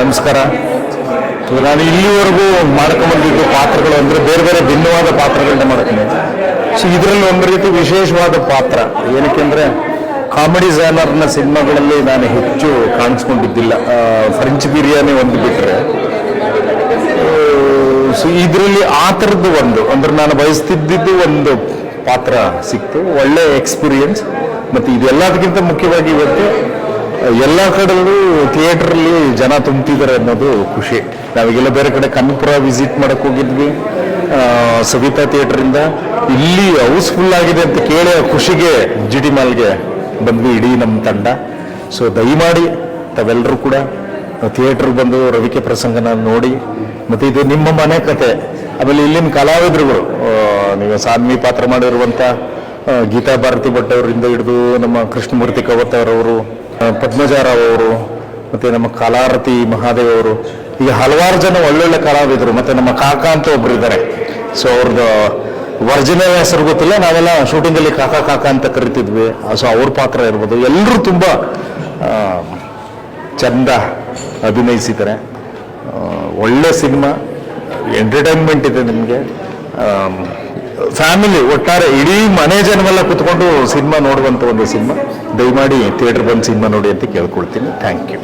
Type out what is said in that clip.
ನಮಸ್ಕಾರ. ನಾನು ಇಲ್ಲಿವರೆಗೂ ಮಾಡ್ಕೊಂಡ್ಬಂದಿದ್ದು ಪಾತ್ರಗಳು ಅಂದ್ರೆ ಬೇರೆ ಬೇರೆ ಭಿನ್ನವಾದ ಪಾತ್ರಗಳನ್ನ ಮಾಡ್ತೀನಿ. ಸೊ ಇದರಲ್ಲಿ ಒಂದು ರೀತಿ ವಿಶೇಷವಾದ ಪಾತ್ರ ಏನಕ್ಕೆ ಅಂದರೆ ಕಾಮಿಡಿ ಜಾನರ್ನ ಸಿನಿಮಾಗಳಲ್ಲಿ ನಾನು ಹೆಚ್ಚು ಕಾಣಿಸ್ಕೊಂಡಿದ್ದಿಲ್ಲ. ಫ್ರೆಂಚ್ ಬಿರಿಯಾನಿ ಒಂದು ಬಿಟ್ಟರೆ ಸೊ ಇದರಲ್ಲಿ ಆ ಥರದ್ದು ಒಂದು, ಅಂದ್ರೆ ನಾನು ಬಯಸ್ತಿದ್ದಿದ್ದು ಒಂದು ಪಾತ್ರ ಸಿಕ್ತು. ಒಳ್ಳೆ ಎಕ್ಸ್ಪೀರಿಯನ್ಸ್ ಮತ್ತು ಇದೆಲ್ಲದಕ್ಕಿಂತ ಮುಖ್ಯವಾಗಿ ಇವತ್ತು ಎಲ್ಲ ಕಡೆಯಲ್ಲೂ ಥಿಯೇಟ್ರಲ್ಲಿ ಜನ ತುಂಬ್ತಿದ್ದಾರೆ ಅನ್ನೋದು ಖುಷಿ. ನಾವೀಗೆಲ್ಲ ಬೇರೆ ಕಡೆ ಕನ್ಪುರ ವಿಸಿಟ್ ಮಾಡಕ್ಕೆ ಹೋಗಿದ್ವಿ ಸವಿತಾ ಥಿಯೇಟ್ರಿಂದ ಇಲ್ಲಿ ಹೌಸ್ಫುಲ್ ಆಗಿದೆ ಅಂತ ಕೇಳಿ ಖುಷಿಗೆ ಜಿ ಡಿ ಮಾಲ್ಗೆ ಬಂದ್ವಿ ಇಡೀ ನಮ್ಮ ತಂಡ. ಸೊ ದಯಮಾಡಿ ತಾವೆಲ್ಲರೂ ಕೂಡ ಥಿಯೇಟ್ರಿಗೆ ಬಂದು ರವಿಕೆ ಪ್ರಸಂಗನ ನೋಡಿ. ಮತ್ತು ಇದು ನಿಮ್ಮ ಮನೆ ಕತೆ. ಆಮೇಲೆ ಇಲ್ಲಿನ ಕಲಾವಿದರುಗಳು ನೀವು ಸಾನ್ವಿ ಪಾತ್ರ ಮಾಡಿರುವಂಥ ಗೀತಾ ಭಾರತಿ ಭಟ್ ಅವರಿಂದ ಹಿಡಿದು ನಮ್ಮ ಕೃಷ್ಣಮೂರ್ತಿ ಕವತ್ ಅವರವರು ಆ, ಪದ್ಮಜಾರಾವ್ ಅವರು, ಮತ್ತು ನಮ್ಮ ಕಲಾರತಿ ಮಹಾದೇವ್ ಅವರು, ಈಗ ಹಲವಾರು ಜನ ಒಳ್ಳೊಳ್ಳೆ ಕಲಾವಿದರು, ಮತ್ತು ನಮ್ಮ ಕಾಕ ಅಂತ ಒಬ್ರು ಇದ್ದಾರೆ. ಸೊ ಅವ್ರದ್ದು ವರ್ಜಿನಲ್ ಹೆಸರು ಗೊತ್ತಿಲ್ಲ, ನಾವೆಲ್ಲ ಶೂಟಿಂಗಲ್ಲಿ ಕಾಕ ಕಾಕ ಅಂತ ಕರಿತಿದ್ವಿ. ಸೊ ಅವ್ರ ಪಾತ್ರ ಇರ್ಬೋದು. ಎಲ್ಲರೂ ತುಂಬ ಚಂದ ಅಭಿನಯಿಸಿದ್ದಾರೆ. ಒಳ್ಳೆ ಸಿನಿಮಾ ಎಂಟರ್ಟೈನ್ಮೆಂಟ್ ಇದೆ ನಿಮಗೆ. ಫ್ಯಾಮಿಲಿ ಒಟ್ಟಾರೆ ಇಡೀ ಮನೆ ಜನವೆಲ್ಲ ಕುತ್ಕೊಂಡು ಸಿನಿಮಾ ನೋಡುವಂಥ ಒಂದು ಸಿನಿಮಾ. ದಯಮಾಡಿ ಥಿಯೇಟರ್ ಬಂದು ಸಿನಿಮಾ ನೋಡಿ ಅಂತ ಕೇಳ್ಕೊಳ್ತೀನಿ. Thank you